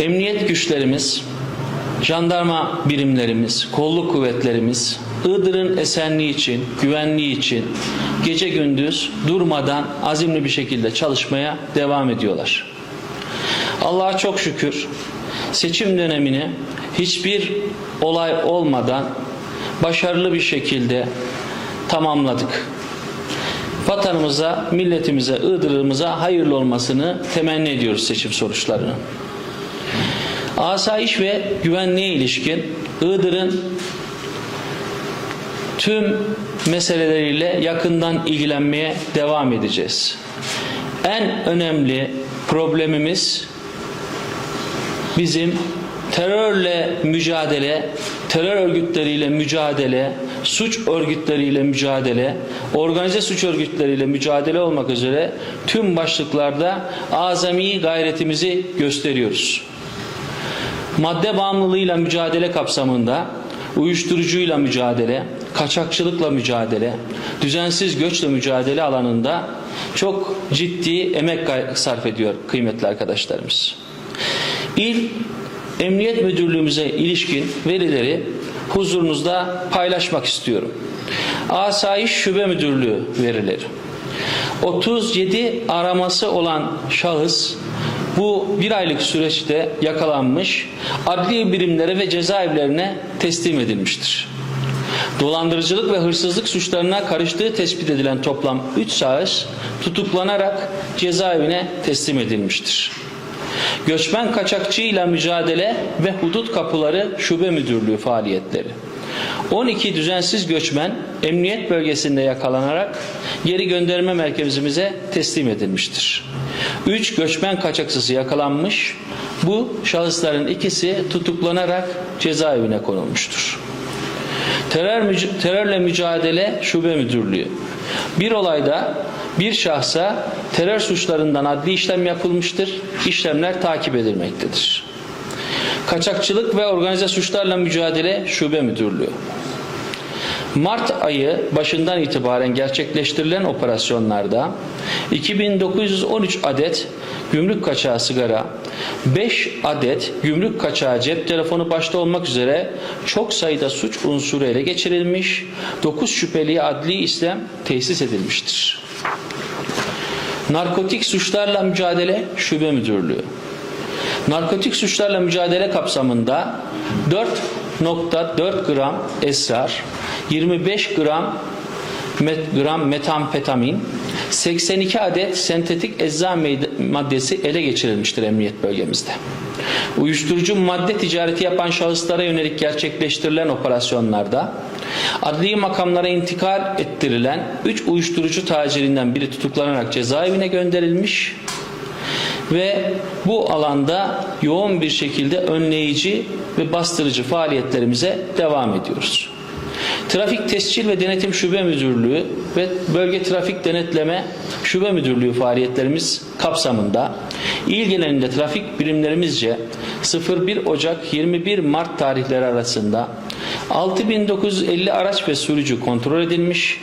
Emniyet güçlerimiz, jandarma birimlerimiz, kolluk kuvvetlerimiz Iğdır'ın esenliği için, güvenliği için gece gündüz durmadan azimli bir şekilde çalışmaya devam ediyorlar. Allah'a çok şükür seçim dönemini hiçbir olay olmadan başarılı bir şekilde tamamladık. Vatanımıza, milletimize, Iğdır'ımıza hayırlı olmasını temenni ediyoruz seçim sonuçlarının. Asayiş ve güvenliğe ilişkin Iğdır'ın tüm meseleleriyle yakından ilgilenmeye devam edeceğiz. En önemli problemimiz bizim terörle mücadele, terör örgütleriyle mücadele, suç örgütleriyle mücadele, organize suç örgütleriyle mücadele olmak üzere tüm başlıklarda azami gayretimizi gösteriyoruz. Madde bağımlılığıyla mücadele kapsamında uyuşturucuyla mücadele, kaçakçılıkla mücadele, düzensiz göçle mücadele alanında çok ciddi emek sarf ediyor kıymetli arkadaşlarımız. İl Emniyet Müdürlüğümüze ilişkin verileri huzurunuzda paylaşmak istiyorum. Asayiş Şube Müdürlüğü verileri. 37 araması olan şahıs bu bir aylık süreçte yakalanmış, adli birimlere ve cezaevlerine teslim edilmiştir. Dolandırıcılık ve hırsızlık suçlarına karıştığı tespit edilen toplam 3 şahıs tutuklanarak cezaevine teslim edilmiştir. Göçmen kaçakçıyla mücadele ve hudut kapıları şube müdürlüğü faaliyetleri. 12 düzensiz göçmen emniyet bölgesinde yakalanarak geri gönderme merkezimize teslim edilmiştir. 3 göçmen kaçakçısı yakalanmış. Bu şahısların ikisi tutuklanarak cezaevine konulmuştur. Terör terörle mücadele şube müdürlüğü. Bir olayda bir şahsa terör suçlarından adli işlem yapılmıştır. İşlemler takip edilmektedir. Kaçakçılık ve organize suçlarla mücadele şube müdürlüğü. Mart ayı başından itibaren gerçekleştirilen operasyonlarda 2913 adet gümrük kaçağı sigara, 5 adet gümrük kaçağı cep telefonu başta olmak üzere çok sayıda suç unsuru ele geçirilmiş, 9 şüpheliye adli işlem tesis edilmiştir. Narkotik suçlarla mücadele şube müdürlüğü. Narkotik suçlarla mücadele kapsamında 4.4 gram esrar, 25 gram met- gram metamfetamin, 82 adet sentetik ecza maddesi ele geçirilmiştir emniyet bölgemizde. Uyuşturucu madde ticareti yapan şahıslara yönelik gerçekleştirilen operasyonlarda adli makamlara intikal ettirilen 3 uyuşturucu tacirinden biri tutuklanarak cezaevine gönderilmiş ve bu alanda yoğun bir şekilde önleyici ve bastırıcı faaliyetlerimize devam ediyoruz. Trafik Tescil ve Denetim Şube Müdürlüğü ve Bölge Trafik Denetleme Şube Müdürlüğü faaliyetlerimiz kapsamında il genelinde trafik birimlerimizce 01 Ocak 21 Mart tarihleri arasında 6950 araç ve sürücü kontrol edilmiş,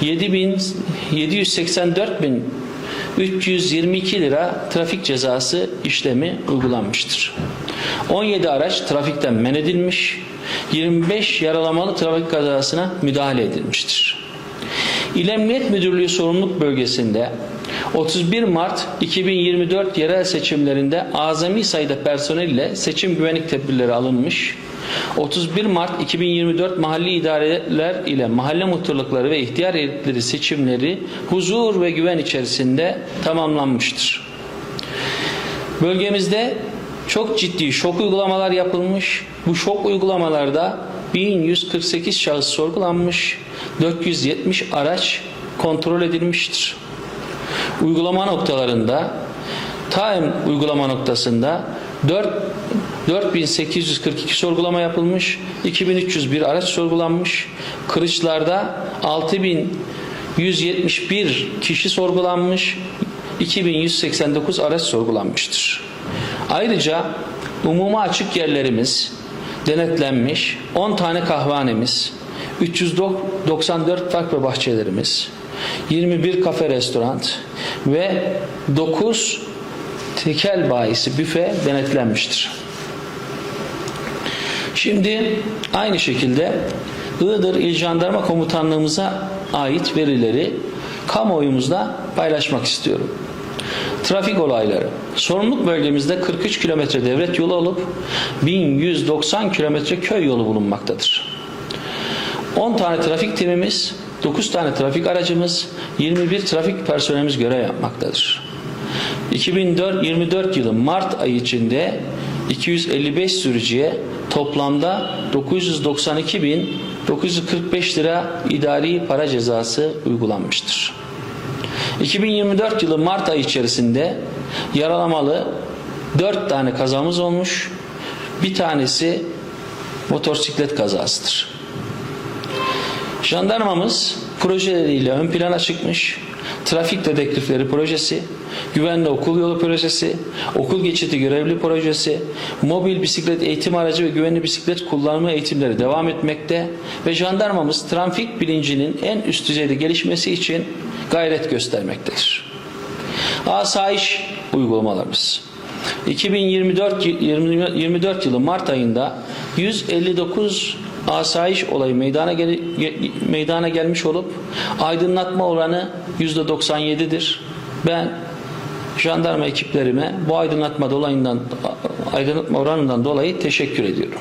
7784 bin 322 lira trafik cezası işlemi uygulanmıştır. 17 araç trafikten men edilmiş, 25 yaralamalı trafik kazasına müdahale edilmiştir. İl Emniyet Müdürlüğü sorumluluk bölgesinde 31 Mart 2024 yerel seçimlerinde azami sayıda personel ile seçim güvenlik tedbirleri alınmış. 31 Mart 2024 mahalli idareler ile mahalle muhtarlıkları ve ihtiyar heyetleri seçimleri huzur ve güven içerisinde tamamlanmıştır. Bölgemizde çok ciddi şok uygulamalar yapılmış. Bu şok uygulamalarda 1148 şahıs sorgulanmış, 470 araç kontrol edilmiştir. Uygulama noktalarında Taim uygulama noktasında 4 4842 sorgulama yapılmış, 2301 araç sorgulanmış. Kırıçlarda 6171 kişi sorgulanmış, 2189 araç sorgulanmıştır. Ayrıca umuma açık yerlerimiz denetlenmiş, 10 tane kahvanemiz, 394 park ve bahçelerimiz, 21 kafe restoran ve 9 tekel bayisi büfe denetlenmiştir. Şimdi aynı şekilde Iğdır İl Jandarma Komutanlığımıza ait verileri kamuoyumuzla paylaşmak istiyorum. Trafik olayları. Sorumluluk bölgemizde 43 kilometre devlet yolu olup 1190 kilometre köy yolu bulunmaktadır. 10 tane trafik timimiz, 9 tane trafik aracımız, 21 trafik personelimiz görev yapmaktadır. 2024 yılı Mart ayı içinde 255 sürücüye toplamda 992.945 lira idari para cezası uygulanmıştır. 2024 yılı Mart ayı içerisinde yaralamalı 4 tane kazamız olmuş. Bir tanesi motosiklet kazasıdır. Jandarmamız projeleriyle ön plana çıkmış. Trafik dedektifleri projesi, güvenli okul yolu projesi, okul geçidi görevli projesi, mobil bisiklet eğitim aracı ve güvenli bisiklet kullanımı eğitimleri devam etmekte ve jandarmamız trafik bilincinin en üst düzeyde gelişmesi için gayret göstermektedir. Asayiş uygulamalarımız. 2024 y- 24 yılı Mart ayında 159 asayiş olayı meydana gel- ge- meydana gelmiş olup aydınlatma oranı %97'dir. Ben jandarma ekiplerime bu aydınlatma dolayından aydınlatma oranından dolayı teşekkür ediyorum.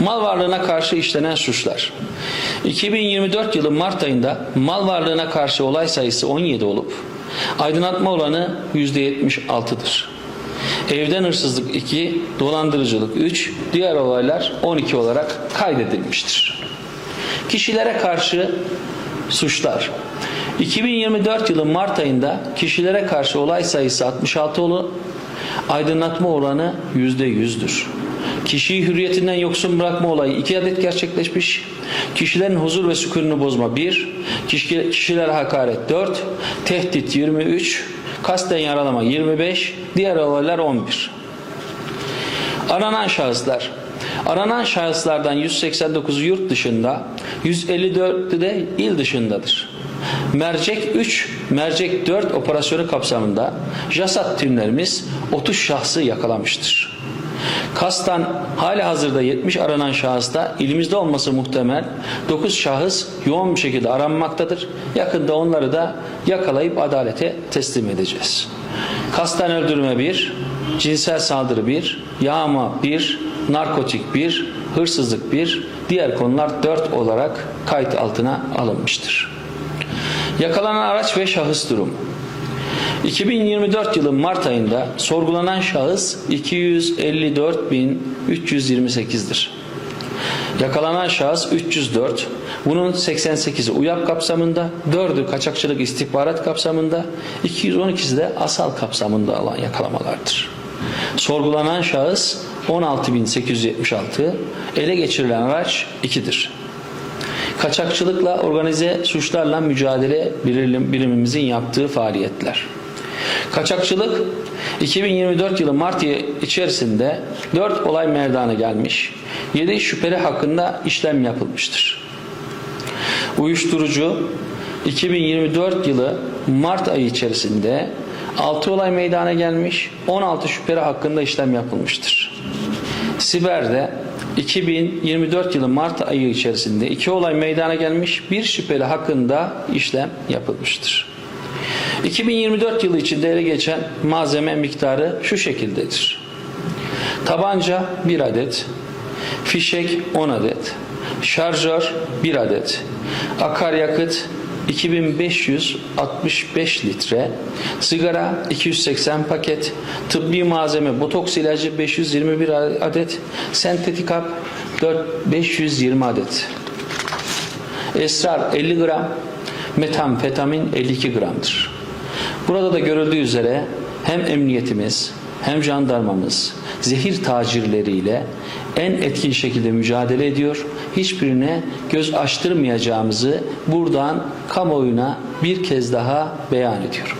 Mal varlığına karşı işlenen suçlar. 2024 yılı Mart ayında mal varlığına karşı olay sayısı 17 olup aydınlatma oranı %76'dır. Evden hırsızlık 2, dolandırıcılık 3, diğer olaylar 12 olarak kaydedilmiştir. Kişilere karşı suçlar. 2024 yılı Mart ayında kişilere karşı olay sayısı 66 olup aydınlatma oranı %100'dür. Kişiyi hürriyetinden yoksun bırakma olayı 2 adet gerçekleşmiş. Kişilerin huzur ve sükununu bozma 1, kişi, kişilere hakaret 4, tehdit 23, kasten yaralama 25, diğer olaylar 11. Aranan şahıslar. Aranan şahıslardan 189'u yurt dışında, 154'ü de il dışındadır. Mercek 3, Mercek 4 operasyonu kapsamında JASAT timlerimiz 30 şahsı yakalamıştır. Kastan hali hazırda 70 aranan şahısta ilimizde olması muhtemel 9 şahıs yoğun bir şekilde aranmaktadır. Yakında onları da yakalayıp adalete teslim edeceğiz. Kastan öldürme 1, cinsel saldırı 1, yağma 1, narkotik 1, hırsızlık 1, diğer konular 4 olarak kayıt altına alınmıştır. Yakalanan araç ve şahıs durumu. 2024 yılı Mart ayında sorgulanan şahıs 254.328'dir. Yakalanan şahıs 304. Bunun 88'i UYAP kapsamında, 4'ü kaçakçılık istihbarat kapsamında, 212'si de asal kapsamında alan yakalamalardır. Sorgulanan şahıs 16.876, ele geçirilen araç 2'dir. Kaçakçılıkla organize suçlarla mücadele birim- birimimizin yaptığı faaliyetler. Kaçakçılık 2024 yılı Mart içerisinde 4 olay meydana gelmiş. 7 şüpheli hakkında işlem yapılmıştır. Uyuşturucu 2024 yılı Mart ayı içerisinde 6 olay meydana gelmiş. 16 şüpheli hakkında işlem yapılmıştır. Siber'de 2024 yılı Mart ayı içerisinde 2 olay meydana gelmiş. Bir şüpheli hakkında işlem yapılmıştır. 2024 yılı içinde ele geçen malzeme miktarı şu şekildedir. Tabanca 1 adet, fişek 10 adet, şarjör 1 adet, akaryakıt 2565 litre, sigara 280 paket, tıbbi malzeme botoks ilacı 521 adet, sentetik hap 4 520 adet. Esrar 50 gram, metamfetamin 52 gramdır. Burada da görüldüğü üzere hem emniyetimiz hem jandarmamız zehir tacirleriyle en etkin şekilde mücadele ediyor. Hiçbirine göz açtırmayacağımızı buradan kamuoyuna bir kez daha beyan ediyorum.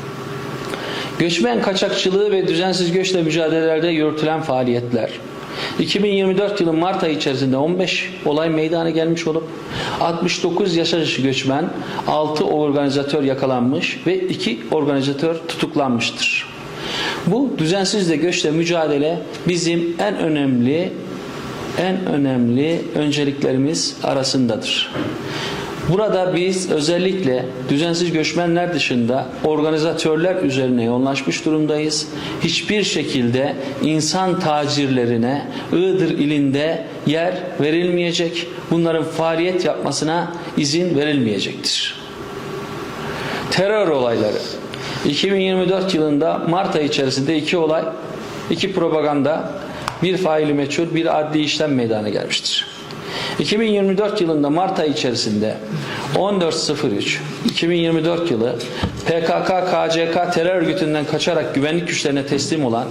Göçmen kaçakçılığı ve düzensiz göçle mücadelelerde yürütülen faaliyetler. 2024 yılı Mart ayı içerisinde 15 olay meydana gelmiş olup 69 yaşa dışı göçmen, 6 organizatör yakalanmış ve 2 organizatör tutuklanmıştır. Bu düzensizle göçle mücadele bizim en önemli en önemli önceliklerimiz arasındadır. Burada biz özellikle düzensiz göçmenler dışında organizatörler üzerine yoğunlaşmış durumdayız. Hiçbir şekilde insan tacirlerine Iğdır ilinde yer verilmeyecek. Bunların faaliyet yapmasına izin verilmeyecektir. Terör olayları. 2024 yılında Mart ayı içerisinde iki olay, iki propaganda, bir faili meçhul, bir adli işlem meydana gelmiştir. 2024 yılında Mart ayı içerisinde 14.03 2024 yılı PKK KCK terör örgütünden kaçarak güvenlik güçlerine teslim olan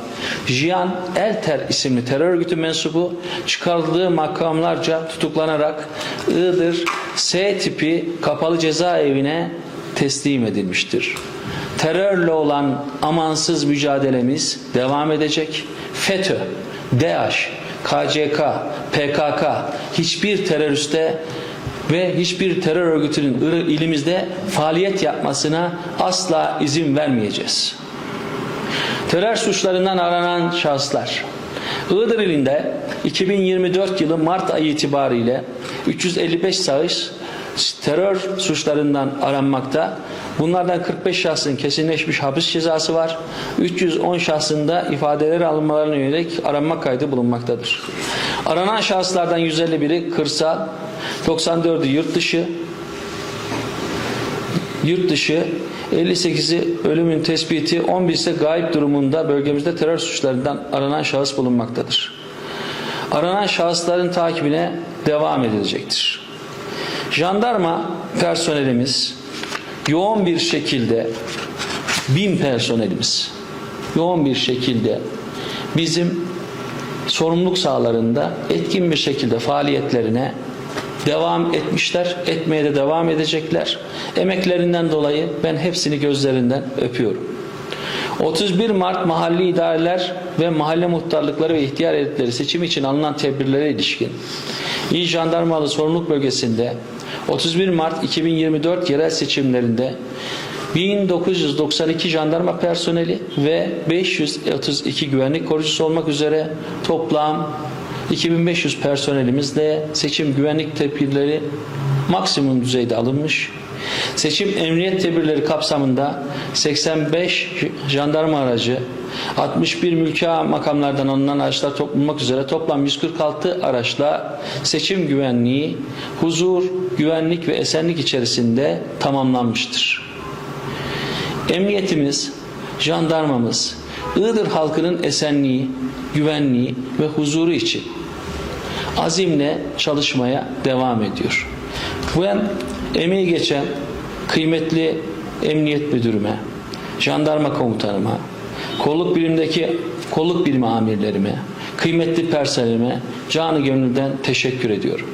Jiyan Elter isimli terör örgütü mensubu çıkarıldığı makamlarca tutuklanarak Iğdır S tipi kapalı cezaevine teslim edilmiştir. Terörle olan amansız mücadelemiz devam edecek. FETÖ, DAEŞ, KCK, PKK hiçbir teröriste ve hiçbir terör örgütünün ilimizde faaliyet yapmasına asla izin vermeyeceğiz. Terör suçlarından aranan şahıslar. Iğdır ilinde 2024 yılı Mart ayı itibariyle 355 şahıs terör suçlarından aranmakta. Bunlardan 45 şahsın kesinleşmiş hapis cezası var. 310 şahsında ifadeleri alınmalarına yönelik aranma kaydı bulunmaktadır. Aranan şahıslardan 151'i kırsal, 94'ü yurt dışı, yurt dışı 58'i ölümün tespiti 11 ise gayip durumunda bölgemizde terör suçlarından aranan şahıs bulunmaktadır. Aranan şahısların takibine devam edilecektir. Jandarma personelimiz yoğun bir şekilde bin personelimiz yoğun bir şekilde bizim sorumluluk sahalarında etkin bir şekilde faaliyetlerine devam etmişler, etmeye de devam edecekler. Emeklerinden dolayı ben hepsini gözlerinden öpüyorum. 31 Mart mahalli idareler ve mahalle muhtarlıkları ve ihtiyar heyetleri seçim için alınan tedbirlere ilişkin İl Jandarmalı Sorumluluk Bölgesi'nde 31 Mart 2024 yerel seçimlerinde 1992 jandarma personeli ve 532 güvenlik korucusu olmak üzere toplam 2500 personelimizle seçim güvenlik tedbirleri maksimum düzeyde alınmış. Seçim emniyet tedbirleri kapsamında 85 jandarma aracı, 61 mülki makamlardan alınan araçlar toplanmak üzere toplam 146 araçla seçim güvenliği, huzur, güvenlik ve esenlik içerisinde tamamlanmıştır. Emniyetimiz, jandarmamız, Iğdır halkının esenliği, güvenliği ve huzuru için azimle çalışmaya devam ediyor. Ben emeği geçen kıymetli emniyet müdürüme, jandarma komutanıma, kolluk birimdeki kolluk birimi amirlerime, kıymetli personelime canı gönülden teşekkür ediyorum.